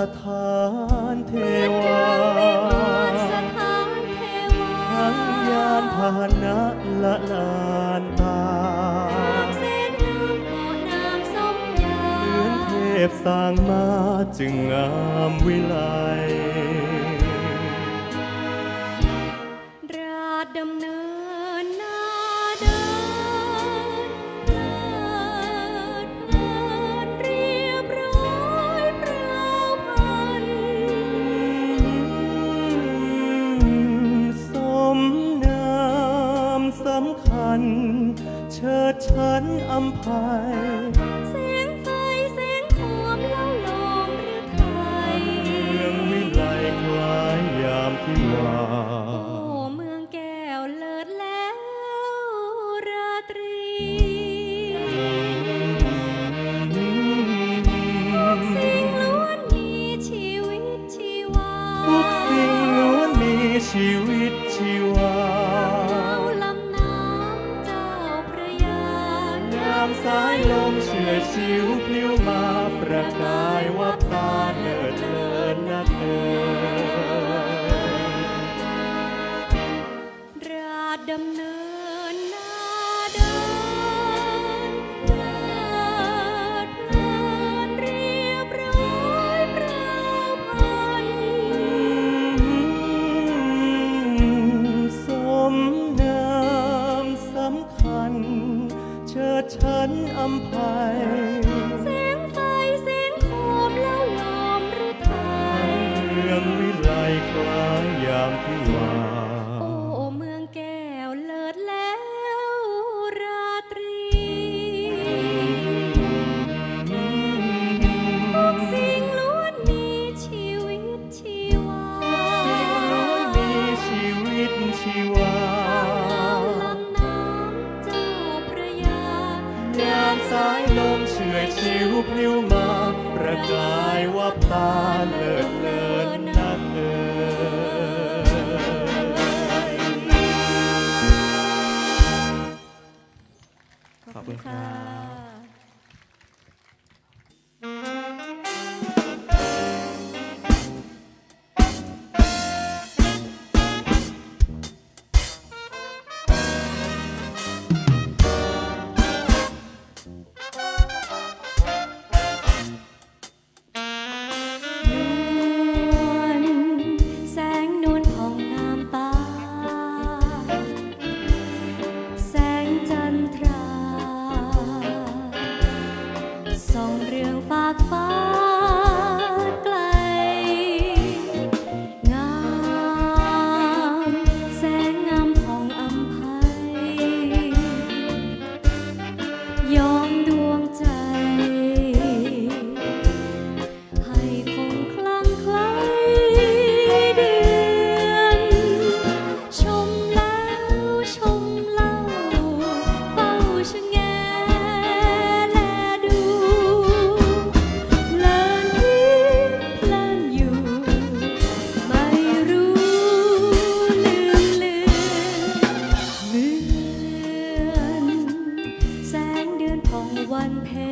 สถานเทวาทั้งยานพาหนะละลานตาเหมือนเทพสร้างมาจึงงามวิไล 还 ลมเชื่อชิวพลิ้วมาประกายว่าพาเนิศเลินนักเอ่ยราดดำเนินามที่ว่า โอ้เมืองแก้วเลิศแล้วราตรีทุกสิ่งล้วนมีชีวิตชีวาลมีชีวิตชีวาลำน้ำเจ้าพระยายามสายลมเฉื่อยชิวพลิ้วมา ประกายวับตาเลิศเลอ ของวันเพ็